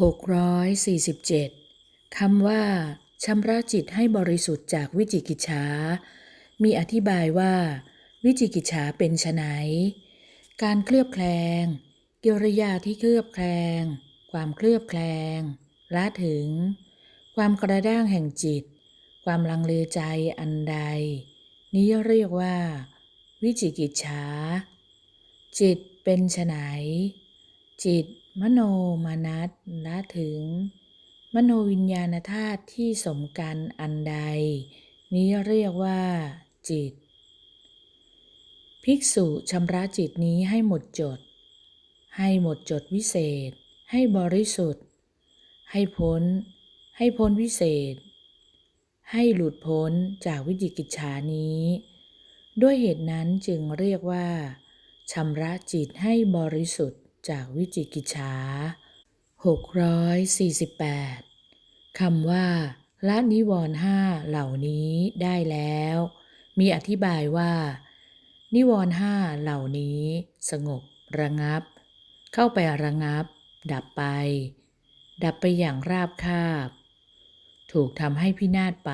647คำว่าชำระจิตให้บริสุทธิ์จากวิจิกิจฉา มีอธิบายว่า วิจิกิจฉาเป็นไฉนการเคลือบแคลง กิริยาที่เคลือบแคลง ความเคลือบแคลงละถึง ความกระด้างแห่งจิต ความลังเลใจอันใด นี้เรียกว่า วิจิกิจฉา จิตเป็นไฉนจิต มโนมานัตละถึง มโนวิญญาณธาตุที่สมกันอันใด นี้เรียกว่า จิต ภิกษุชำระจิตนี้ให้หมดจด ให้หมดจดวิเศษ ให้บริสุทธิ์ ให้พ้น ให้พ้นวิเศษ ให้หลุดพ้นจากวิจิกิจฉานี้ ด้วยเหตุนั้นจึงเรียกว่าชำระจิตให้บริสุทธิ์ จากวิจิกิจฉา648คำว่าละนิวรห้าเหล่านี้ได้แล้ว มีอธิบายว่า นิวรห้าเหล่านี้ สงบระงับ เข้าไประงับ ดับไป ดับไปอย่างราบคาบ ถูกทำให้พินาศไป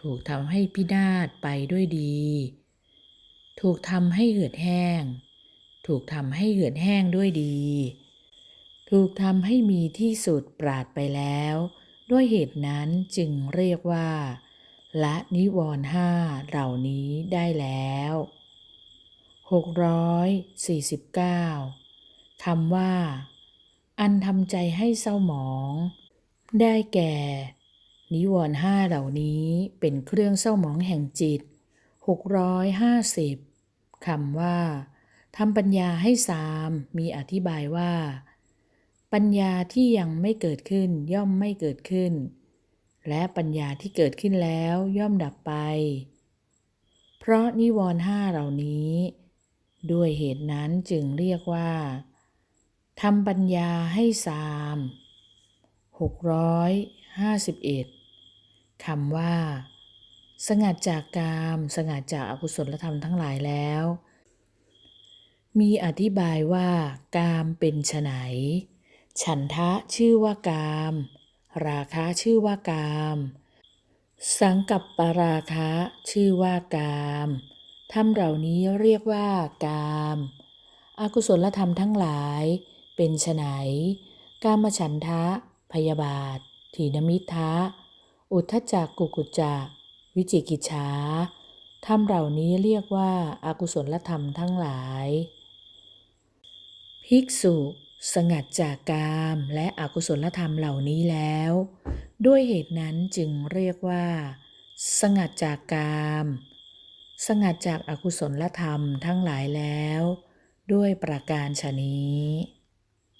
ถูกทำให้พินาศไปด้วยดี ถูกทำให้เหือดแห้ง ถูกทำให้เหือดแห้งด้วยดี ถูกทำให้มีที่สุดปราดไปแล้ว ด้วยเหตุนั้นจึงเรียกว่า ละนิวรณ์ห้าเหล่านี้ได้แล้ว 649คำว่า อันทำใจให้เศร้าหมอง ได้แก่ นิวรณ์ห้าเหล่านี้เป็นเครื่องเศร้าหมองแห่งจิต 650คำว่า ทำปัญญาให้สามมีอธิบายว่า ปัญญาที่ยังไม่เกิดขึ้นย่อมไม่เกิดขึ้น และปัญญาที่เกิดขึ้นแล้วย่อมดับไป เพราะนิวรณ์ห้าเหล่านี้ ด้วยเหตุนั้นจึงเรียกว่าทำปัญญาให้สาม651คำว่า สงัดจากกาม สงัดจากอากุศลธรรมทั้งหลายแล้ว มีอธิบายว่ากามเป็นไฉนฉันทะชื่อว่ากาม ราคะชื่อว่ากาม สังกับปราคะชื่อว่ากามธรรมเหล่านี้เรียกว่ากามอากุศลธรรมทั้งหลายเป็นไฉนกามฉันทะ พยาบาท ถีนมิทะ อุทธจักกุกุจะวิจิกิจฉาธรรมเหล่านี้เรียกว่าอากุศลธรรมทั้งหลาย ภิกษุสงัดจากกามและอกุศลธรรมเหล่านี้แล้ว ด้วยเหตุนั้นจึงเรียกว่า สงัดจากกาม สงัดจากอากุศลธรรมทั้งหลายแล้ว ด้วยประการฉนี้